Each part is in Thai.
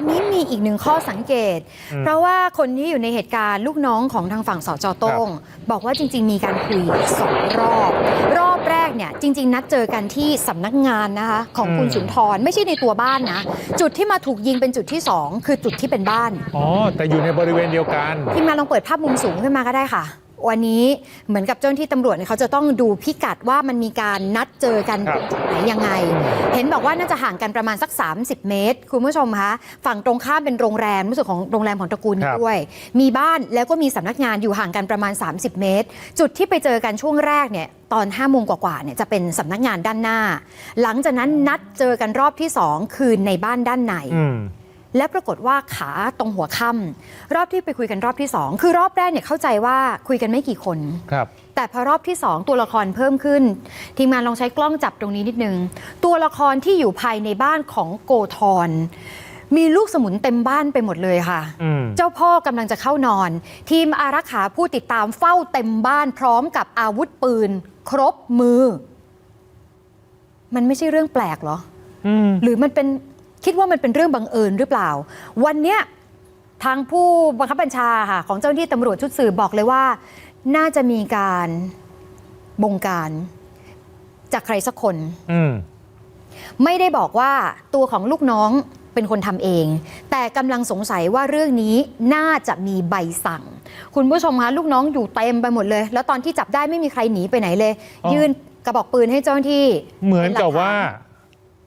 วันนี้มีอีกหนึ่งข้อสังเกตอืมเพราะว่าคนที่อยู่ในเหตุการณ์ลูกน้องของทางฝั่งสจโต้งบอกว่าจริง ๆ มีการคุยสองรอบ รอบแรกเนี่ยจริง ๆ นัดเจอกันที่สำนักงานนะคะของคุณอืมสุนทรไม่ใช่ในตัวบ้านนะ จุดที่มาถูกยิงเป็นจุดที่สองคือจุดที่เป็นบ้านอ๋อแต่อยู่ในบริเวณเดียวกันทีมงานลองเปิดภาพมุมสูงขึ้นมาก็ได้ค่ะ วันนี้เหมือนกับเจ้าหน้าที่ตำรวจเนี่ยเขาจะต้องดูพิกัดว่ามันมีการนัดเจอกันครับตรงจุดไหนยังไง เห็นบอกว่าน่าจะห่างกันประมาณสัก 30 เมตร คุณผู้ชมคะฝั่งตรงข้ามเป็นโรงแรมรู้สึกของโรงแรมของตระกูลนี้ด้วย มีบ้านแล้วก็มีสำนักงานอยู่ห่างกันประมาณ 30 เมตร จุดที่ไปเจอกันช่วงแรกเนี่ยตอน5โมงกว่าๆเนี่ยจะเป็นสำนักงานด้านหน้า หลังจากนั้นนัดเจอกันรอบที่สองคือในบ้านด้านในอืม และปรากฏว่าขาตรงหัวค่ำรอบที่ไปคุยกันรอบที่ 2 คือรอบแรกเนี่ยเข้าใจว่าคุยกันไม่กี่คนครับ แต่พอรอบที่ 2 ตัวละครเพิ่มขึ้น ทีมงานลองใช้กล้องจับตรงนี้นิดนึง ตัวละครที่อยู่ภายในบ้านของโกธรมีลูกสมุนเต็มบ้านไปหมดเลยค่ะอืมเจ้าพ่อกำลังจะเข้านอน ทีมอารักขาผู้ติดตามเฝ้าเต็มบ้านพร้อมกับอาวุธปืน ครบมือ มันไม่ใช่เรื่องแปลกเหรออืมหรือมันเป็น คิดว่ามันเป็นเรื่องบังเอิญหรือเปล่า วันเนี้ยทางผู้บังคับบัญชาค่ะของเจ้าหน้าที่ตำรวจชุดสืบบอกเลยว่า น่าจะมีการบงการจากใครสักคน อืม ไม่ได้บอกว่าตัวของลูกน้องเป็นคนทำเอง แต่กำลังสงสัยว่าเรื่องนี้น่าจะมีใบสั่ง คุณผู้ชมคะลูกน้องอยู่เต็มไปหมดเลย แล้วตอนที่จับได้ไม่มีใครหนีไปไหนเลย อ๋อ ยื่นกระบอกปืนให้เจ้าหน้าที่เหมือนกับว่าป็นหลักฐ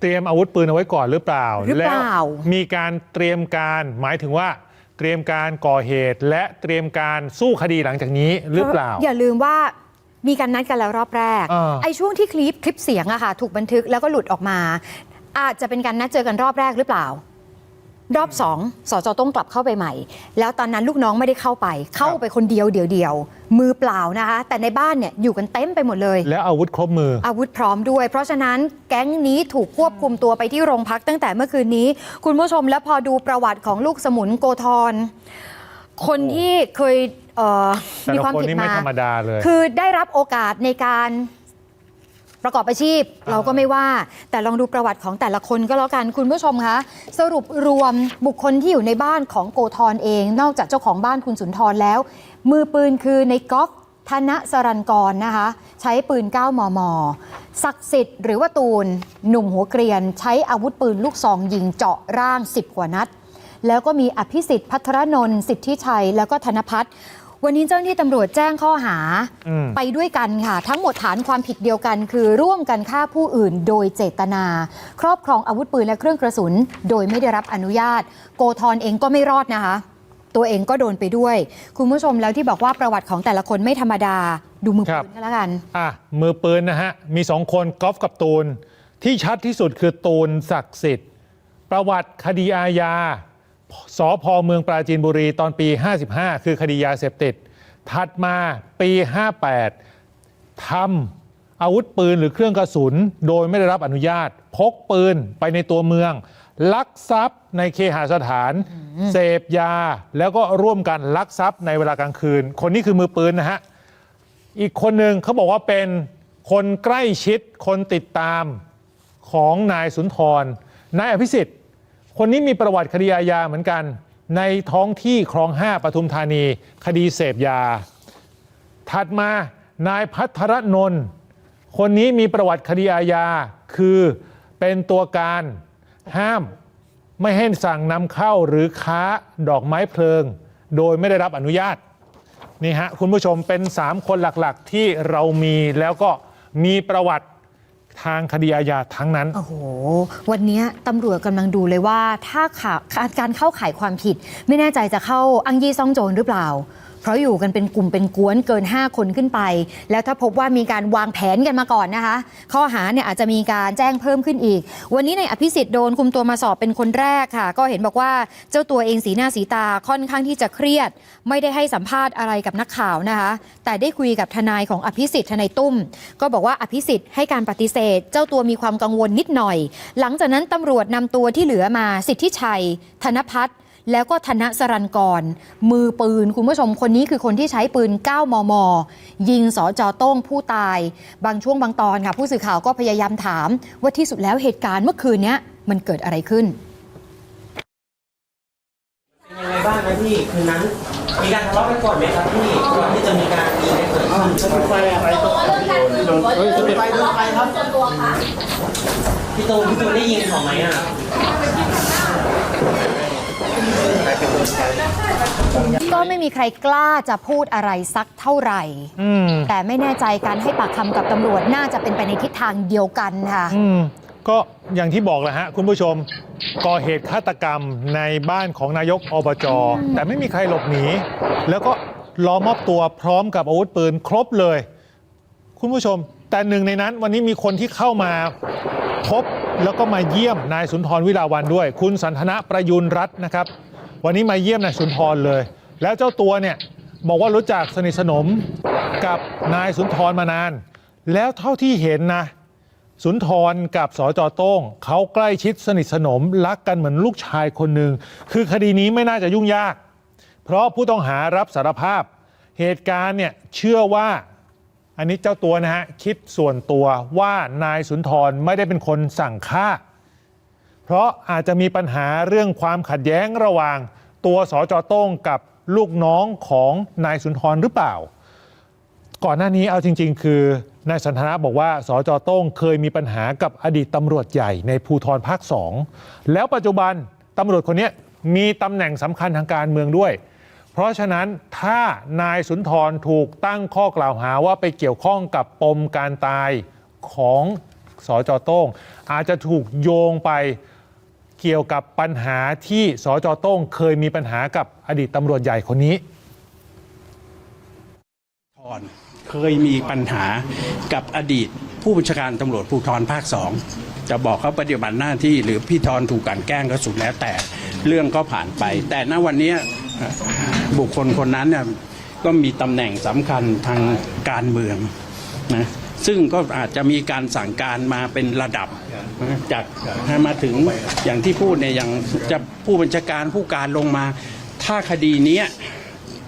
เตรียมอาวุธปืนเอาไว้ก่อนหรือเปล่า หรือเปล่า แล้วมีการเตรียมการหมายถึงว่าเตรียมการก่อเหตุ และเตรียมการสู้คดีหลังจากนี้หรือเปล่า อย่าลืมว่ามีการนัดกันแล้วรอบแรก อ่า ไอ้ช่วงที่คลิปคลิปเสียงอะค่ะ ถูกบันทึกแล้วก็หลุดออกมา อาจจะเป็นการนัดเจอกันรอบแรกหรือเปล่า รอบสองสจต้องกลับเข้าไปใหม่ แล้วตอนนั้นลูกน้องไม่ได้เข้าไป เข้าไปคนเดียวเดียวเดียวๆมือเปล่านะคะ แต่ในบ้านเนี่ยอยู่กันเต็มไปหมดเลย แล้วอาวุธครบมือ อาวุธพร้อมด้วย เพราะฉะนั้นแก๊งนี้ถูกควบคุมตัวไปที่โรงพักตั้งแต่เมื่อคืนนี้ คุณผู้ชมแล้วพอดูประวัติของลูกสมุนโกธรคนที่เคยเอ่อแต่มีละความคนผิดนี่ไม่มาธรรมดาเลยคือได้รับโอกาสในการ ประกอบอาชีพอ่าเราก็ไม่ว่า แต่ลองดูประวัติของแต่ละคนก็แล้วกันคุณผู้ชมคะสรุปรวมบุคคลที่อยู่ในบ้านของโกธรเอง นอกจากเจ้าของบ้านคุณสุนทรแล้ว มือปืนคือในก๊อฟธนสรันกรนะคะ ใช้ปืน 9 มม ศักดิ์สิทธิ์หรือว่าตูน หนุ่มหัวเกรียน ใช้อาวุธปืนลูกซองยิงเจาะร่าง 10 กว่านัด แล้วก็มีอภิสิทธิ์พัทรนนท์สิทธิชัย แล้วก็ธนพัฒน์ วันนี้เจ้าหน้าที่ตำรวจแจ้งข้อหาอืมไปด้วยกันค่ะ ทั้งหมดฐานความผิดเดียวกัน คือร่วมกันฆ่าผู้อื่นโดยเจตนา ครอบครองอาวุธปืนและเครื่องกระสุน โดยไม่ได้รับอนุญาต โกธรเองก็ไม่รอดนะคะ ตัวเองก็โดนไปด้วย คุณผู้ชมแล้วที่บอกว่าประวัติของแต่ละคนไม่ธรรมดาดูมือครัปืบนกันแล้วกันอะมือปืนนะฮะมีสองคนกอล์ฟกับตูนที่ชัดที่สุดคือตูนศักดิ์สิทธิ์ ประวัติคดีอาญา สพเมืองปราจีนบุรีตอนปี 55 คือคดียาเสพติด ถัดมาปี 58ทำอาวุธปืนหรือเครื่องกระสุน โดยไม่ได้รับอนุญาต พกปืนไปในตัวเมือง ลักทรัพย์ในเคหสถาน เสพยา แล้วก็ร่วมกันลักทรัพย์ในเวลากลางคืน คนนี้คือมือปืนนะฮะ อีกคนหนึ่งเขาบอกว่าเป็นคนใกล้ชิดคนติดตามของนายสุนทรนายอภิสิทธิ์ คนนี้มีประวัติคดีอาญาเหมือนกัน ในท้องที่คลองห้าปทุมธานี คดีเสพยา ถัดมานายพัทรนนท์คนนี้มีประวัติคดีอาญาคือเป็นตัวการห้ามไม่ให้สั่งนำเข้าหรือค้าดอกไม้เพลิง โดยไม่ได้รับอนุญาตนี่ฮะคุณผู้ชมเป็น 3 คนหลักๆ ที่เรามีแล้วก็มีประวัติ ทางคดีอาญาทั้งนั้น โอ้โห วันนี้ตำรวจกำลังดูเลยว่าถ้าข่าวการเข้าข่ายความผิด ไม่แน่ใจจะเข้าอังยี่ซ่องโจรหรือเปล่า เพราะอยู่กันเป็นกลุ่มเป็นกวนเกิน 5 คนขึ้นไป แล้วถ้าพบว่ามีการวางแผนกันมาก่อนนะคะ ข้อหาเนี่ยอาจจะมีการแจ้งเพิ่มขึ้นอีก วันนี้ในอภิสิทธิ์โดนคุมตัวมาสอบเป็นคนแรกค่ะ ก็เห็นบอกว่าเจ้าตัวเองสีหน้าสีตาค่อนข้างที่จะเครียด ไม่ได้ให้สัมภาษณ์อะไรกับนักข่าวนะคะ แต่ได้คุยกับทนายของอภิสิทธิ์ทนายตุ้ม ก็บอกว่าอภิสิทธิ์ให้การปฏิเสธ เจ้าตัวมีความกังวลนิดหน่อย หลังจากนั้นตำรวจนำตัวที่เหลือมาสิทธิชัย ธนพัฒน์ แล้วก็ธนสรันกร มือปืน คุณผู้ชมคนนี้คือคนที่ใช้ปืน 9 มม ยิงสจโต้งผู้ตาย บางช่วงบางตอนค่ะ ผู้สื่อข่าวก็พยายามถามว่าที่สุดแล้วเหตุการณ์เมื่อคืนเนี้ยมันเกิดอะไรขึ้นนะพี่คืนนั้นมีการทะเลาะกันก่อนไหมครับพี่ก่อนที่จะมีการยิงกันเกิดขึ้นไฟอะไรตกเรื่องการเมืองหรือว่าเรื่องไฟโดนไฟครับส่วนตัวคะพี่ตูนพี่ตูนได้ยิงเขาไหมอะ ก็ไม่มีใครกล้าจะพูดอะไรสักเท่าไหร่อืมแต่ไม่แน่ใจการให้ปากคำกับตำรวจน่าจะเป็นไปในทิศทางเดียวกันค่ะ อืมก็อย่างที่บอกแหละฮะคุณผู้ชมก่อเหตุฆาตกรรมในบ้านของนายกอบจแต่ไม่มีใครหลบหนี แล้วก็รอมอบตัวพร้อมกับอาวุธปืนครบเลย คุณผู้ชม แต่หนึ่งในนั้นวันนี้มีคนที่เข้ามาพบแล้วก็มาเยี่ยมนายสุนทรวิลาวันด้วย คุณสันทนะประยุนรัตน์นะครับ วันนี้มาเยี่ยมนายสุนทรเลย แล้วเจ้าตัวเนี่ยบอกว่ารู้จักสนิทสนมกับนายสุนทรมานาน แล้วเท่าที่เห็นนะสุนทรกับสจโต้งเขาใกล้ชิดสนิทสนมรักกันเหมือนลูกชายคนหนึ่งคือคดีนี้ไม่น่าจะยุ่งยาก เพราะผู้ต้องหารับสารภาพ เหตุการณ์เนี่ยเชื่อว่า อันนี้เจ้าตัวนะฮะคิดส่วนตัวว่านายสุนทรไม่ได้เป็นคนสั่งฆ่า เพราะอาจจะมีปัญหาเรื่องความขัดแย้งระหว่าง ตัวสจโต้งกับลูกน้องของนายสุนทรหรือเปล่า ก่อนหน้านี้เอาจริง ๆ คือนายสันทนาบอกว่าสจโต้งเคยมีปัญหากับอดีตตำรวจใหญ่ในภูทรภาคสองแล้วปัจจุบันตำรวจคนนี้มีตำแหน่งสำคัญทางการเมืองด้วย ราะฉะนั้นถ้านายสุนทรถูกตั้งข้อกล่าวหาว่าไปเกี่ยวข้องกับปมการตายของสจโต้ง อาจจะถูกโยงไปเกี่ยวกับปัญหาที่สจโต้งเคยมีปัญหากับอดีตตำรวจใหญ่คนนี้ทรเคยมีปัญหากับอดีตผู้บัญชาการตำรวจภูธรภาคสองจะบอกเขาปฏิบัติหน้าที่หรือพี่ทรถูกกันแกล้งก็สุดแล้วแต่เรื่องก็ผ่านไป แต่ณวันนี้ บุคคลคนนั้นเนี่ยก็มีตำแหน่งสำคัญทางการเมืองนะซึ่งก็อาจจะมีการสั่งการมาเป็นระดับจากมาถึงอย่างที่พูดเนี่ยอย่างจะผู้บัญชาการผู้การลงมา ถ้าคดีนี้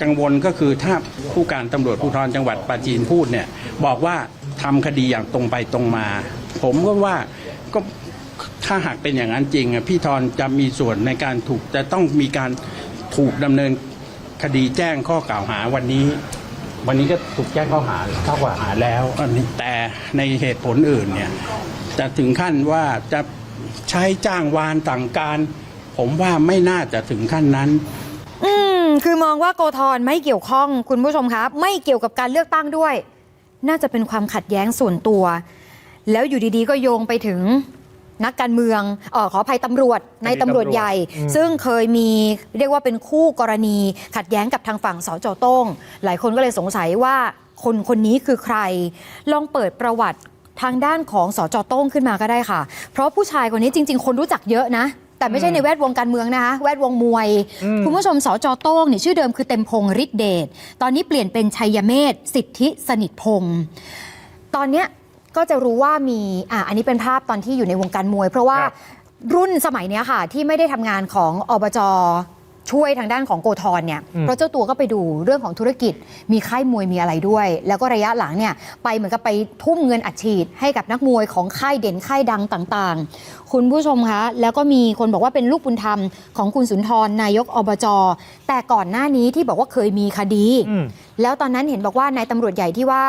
กังวลก็คือถ้าผู้การตำรวจภูธรจังหวัดปราจีนพูดเนี่ยบอกว่าทำคดีอย่างตรงไปตรงมา ผมก็ว่าก็ถ้าหากเป็นอย่างนั้นจริงอะพี่ธรจะมีส่วนในการถูกจะต้องมีการ ถูกดำเนินคดีแจ้งข้อกล่าวหาวันนี้ วันนี้ก็ถูกแจ้งข้อหาข้อกล่าวหาแล้วแต่ในเหตุผลอื่นเนี่ยจะถึงขั้นว่าจะใช้จ้างวานต่างการ ผมว่าไม่น่าจะถึงขั้นนั้น อืมคือมองว่าโกธรไม่เกี่ยวข้องคุณผู้ชมครับ ไม่เกี่ยวกับการเลือกตั้งด้วย น่าจะเป็นความขัดแย้งส่วนตัว แล้วอยู่ดีๆก็โยงไปถึง นักการเมืองเออขออภัยตำรวจในตำรวจใหญ่อืมซึ่งเคยมีเรียกว่าเป็นคู่กรณี ขัดแย้งกับทางฝั่งสจโต้ง หลายคนก็เลยสงสัยว่าคนคนนี้คือใคร ลองเปิดประวัติทางด้านของสจโต้งขึ้นมาก็ได้ค่ะ เพราะผู้ชายคนนี้จริง ๆ คนรู้จักเยอะนะ แต่ไม่ใช่ในแวดวงการเมืองนะคะแวดวงมวย คุณผู้ชมสจโต้งเนี่ยชื่อเดิมคือเต็มพงศ์ฤทธิเดชตอนนี้เปลี่ยนเป็นชัยเมธสิทธิสนิทพงศ์ตอนเนี้ย ก็จะรู้ว่ามีอะอันนี้เป็นภาพตอนที่อยู่ในวงการมวย เพราะว่าครับรุ่นสมัยเนี้ยค่ะ ที่ไม่ได้ทำงานของอบจ ช่วยทางด้านของโกธรเนี่ยอืมเพราะเจ้าตัวก็ไปดูเรื่องของธุรกิจ มีค่ายมวยมีอะไรด้วย แล้วก็ระยะหลังเนี่ยไปเหมือนกับไปทุ่มเงินอัดฉีด ให้กับนักมวยของค่ายเด่นค่ายดังต่างๆ คุณผู้ชมคะแล้วก็มีคนบอกว่าเป็นลูกบุญธรรมของคุณสุนทรนายกอบจแต่ก่อนหน้านี้ที่บอกว่าเคยมีคดีอืมแล้วตอนนั้นเห็นบอกว่านายตำรวจใหญ่ที่ว่า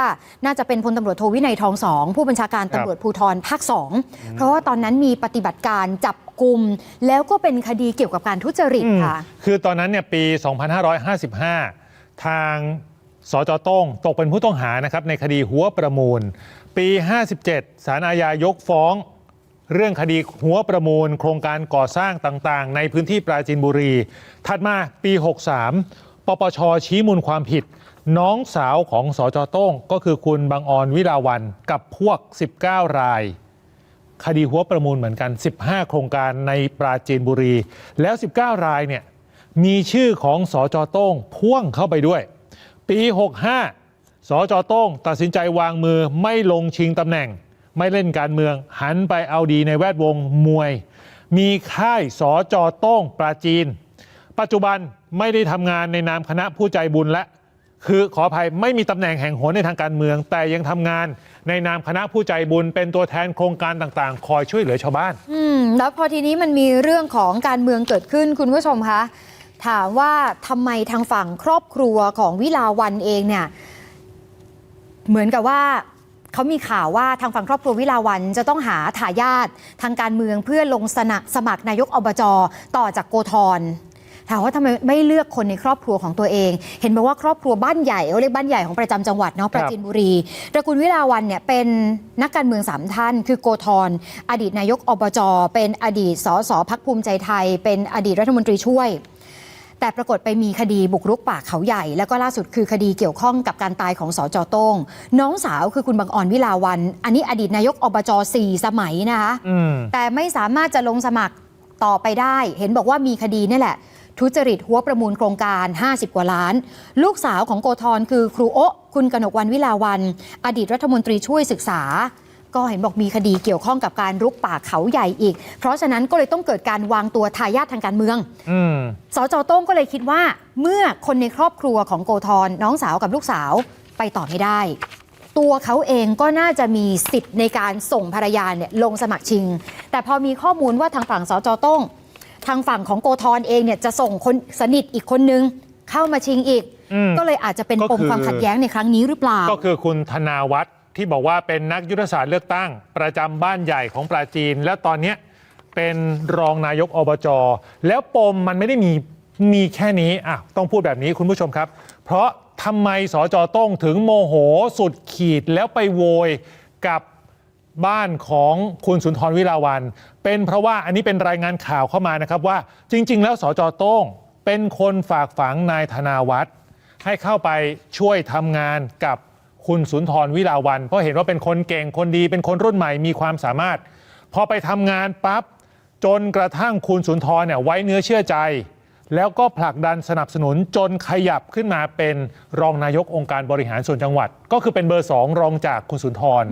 น่าจะเป็นพลตำรวจโทวินัยทองสองผู้บัญชาการตำรวจภูธรภาคสองเพราะว่าตอนนั้นมีปฏิบัติการจับ กลุ่ม แล้วก็เป็นคดีเกี่ยวกับการทุจริตอืมค่ะ คือตอนนั้นเนี่ยปี 2555 ทางสจโต้งตกเป็นผู้ต้องหานะครับในคดีหัวประมูล ปี 57 สารอาญายกฟ้อง เรื่องคดีหัวประมูล โครงการก่อสร้างต่างๆ ในพื้นที่ปราจีนบุรี ถัดมาปี 63 ปปชชี้มูลความผิด น้องสาวของสจโต้งก็คือคุณบางออนวิลาวันกับพวก 19 ราย คดีหัวประมูลเหมือนกัน 15 โครงการในปราจีนบุรี แล้ว 19 รายเนี่ยมีชื่อของสจโต้งพ่วงเข้าไปด้วย ปี 65สจโต้งตัดสินใจวางมือไม่ลงชิงตำแหน่ง ไม่เล่นการเมือง หันไปเอาดีในแวดวงมวย มีค่ายสจโต้งปราจีน ปัจจุบันไม่ได้ทำงานในนามคณะผู้ใจบุญและ คือขออภัยไม่มีตำแหน่งแห่งหนในทางการเมือง แต่ยังทำงานในนามคณะผู้ใจบุญเป็นตัวแทนโครงการต่างๆ คอยช่วยเหลือชาวบ้าน อืมแล้วพอทีนี้มันมีเรื่องของการเมืองเกิดขึ้นคุณผู้ชมคะถามว่าทำไมทางฝั่งครอบครัวของวิลาวันเองเนี่ย เหมือนกับว่าเขามีข่าวว่าทางฝั่งครอบครัววิลาวันจะต้องหาทายาททางการเมืองเพื่อลงสนะสมัครนายกอบจต่อจากโกธร ถามว่าทำไมไม่เลือกคนในครอบครัวของตัวเอง เห็นบอกว่าครอบครัวบ้านใหญ่เขาเรียกบ้านใหญ่ของประจำจังหวัดเนาะปราจีนบุรีตระกูลวิลาวันเนี่ยเป็นนักการเมืองสามท่าน คือโกธรอดีตนายกอบจเป็นอดีตสสพักภูมิใจไทย เป็นอดีตรัฐมนตรีช่วย แต่ปรากฏไปมีคดีบุกรุกป่าเขาใหญ่ แล้วก็ล่าสุดคือคดีเกี่ยวข้องกับการตายของสจโต้ง น้องสาวคือคุณบางอ่อนวิลาวัน อันนี้อดีตนายกอบจสี่สมัยนะคะอืมแต่ไม่สามารถจะลงสมัครต่อไปได้ เห็นบอกว่ามีคดีนี่แหละ ทุจริตหัวประมูลโครงการ 50 กว่าล้าน ลูกสาวของโกธรคือครูโอะคุณกนกวันวิลาวัน อดีตรัฐมนตรีช่วยศึกษา ก็เห็นบอกมีคดีเกี่ยวข้องกับการรุกป่าเขาใหญ่อีก เพราะฉะนั้นก็เลยต้องเกิดการวางตัวทายาททางการเมืองอืมสจโต้งก็เลยคิดว่า เมื่อคนในครอบครัวของโกธรน้องสาวกับลูกสาวไปต่อไม่ได้ตัวเขาเองก็น่าจะมีสิทธิ์ในการส่งภรรยาเนี่ยลงสมัครชิง แต่พอมีข้อมูลว่าทางฝั่งสจโต้ง ทางฝั่งของโกธรเองเนี่ยจะส่งคนสนิทอีกคนนึงเข้ามาชิงอีก อืมก็เลยอาจจะเป็นก็ปมคือ ความขัดแย้งในครั้งนี้หรือเปล่า ก็คือคุณธนาวัฒน์ที่บอกว่าเป็นนักยุทธศาสตร์เลือกตั้ง ประจำบ้านใหญ่ของปราจีน แล้วตอนเนี้ยเป็นรองนายกอบจแล้วปมมันไม่ได้มีมีแค่นี้อะต้องพูดแบบนี้คุณผู้ชมครับ เพราะทำไมสจโต้งถึงโมโหสุดขีดแล้วไปโวยกับ บ้านของคุณสุนทรวิลาวัน เป็นเพราะว่าอันนี้เป็นรายงานข่าวเข้ามานะครับว่าจริง ๆ แล้วสจโต้งเป็นคนฝากฝังนายธนาวัฒน์ให้เข้าไปช่วยทำงานกับคุณสุนทรวิลาวัน เพราะเห็นว่าเป็นคนเก่งคนดี เป็นคนรุ่นใหม่มีความสามารถ พอไปทำงานปั๊บจนกระทั่งคุณสุนทรเนี่ยไว้เนื้อเชื่อใจ แล้วก็ผลักดันสนับสนุนจนขยับขึ้นมาเป็นรองนายกองค์การบริหารส่วนจังหวัด ก็คือเป็นเบอร์สองรองจากคุณสุนทร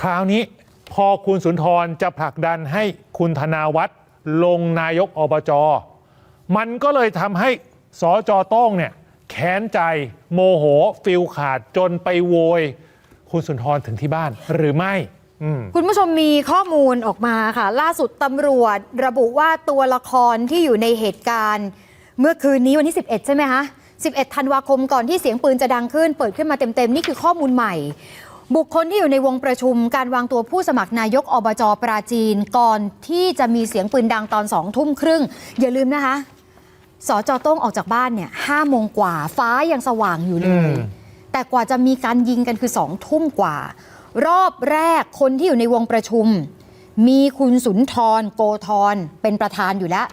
คราวนี้พอคุณสุนทรจะผลักดันให้คุณธนาวัฒน์ลงนายกอบจมันก็เลยทำให้สจโต้งเนี่ยแค้นใจโมโหฟิลขาดจนไปโวย คุณสุนทรถึงที่บ้านหรือไม่อืม คุณผู้ชมมีข้อมูลออกมาค่ะ ล่าสุดตำรวจระบุว่าตัวละครที่อยู่ในเหตุการณ์ เมื่อคืนนี้วันที่ 11 ใช่ไหมคะ 11 ธันวาคมก่อนที่เสียงปืนจะดังขึ้น เปิดขึ้นมาเต็ม ๆ นี่คือข้อมูลใหม่ บุคคลที่อยู่ในวงประชุมการวางตัวผู้สมัครนายกอบจปราจีน ก่อนที่จะมีเสียงปืนดังตอนสองทุ่มครึ่ง อย่าลืมนะคะสจโต้งออกจากบ้านเนี่ยห้าโมงกว่าฟ้ายังสว่างอยู่เลอืยมแต่กว่าจะมีการยิงกันคือสองทุ่มกว่า รอบแรกคนที่อยู่ในวงประชุม มีคุณสุนทรโกธรเป็นประธานอยู่แล้ว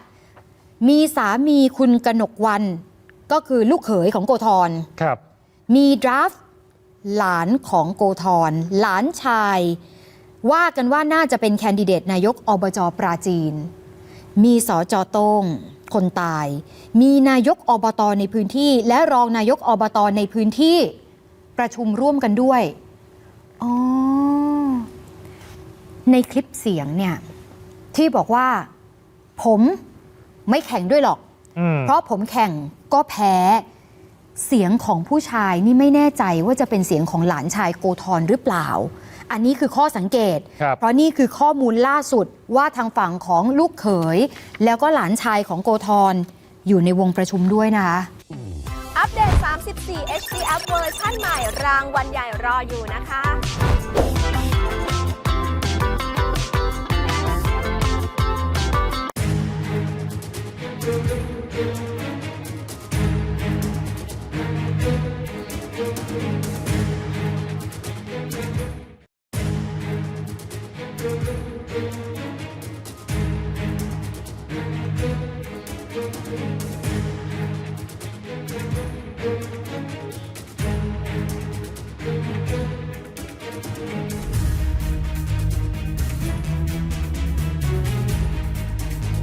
มีสามีคุณกนกวันก็คือลูกเขยของโกธรครับ มีดราฟต์หลานของโกธรหลานชาย ว่ากันว่าน่าจะเป็นแคนดิเดตนายกอบจปราจีน มีสจโต้งคนตาย มีนายกอบตในพื้นที่ และรองนายกอบตในพื้นที่ ประชุมร่วมกันด้วย อ๋อ ในคลิปเสียงเนี่ย ที่บอกว่า ผมไม่แข่งด้วยหรอกอืมเพราะผมแข่งก็แพ้ เสียงของผู้ชายนี่ไม่แน่ใจว่าจะเป็นเสียงของหลานชายโกธรหรือเปล่า อันนี้คือข้อสังเกตครับเพราะนี่คือข้อมูลล่าสุดว่าทางฝั่งของลูกเขย แล้วก็หลานชายของโกธรอยู่ในวงประชุมด้วยนะคะ 14 HDF เวอร์ชั่นใหม่ รางวัลใหญ่รออยู่นะคะ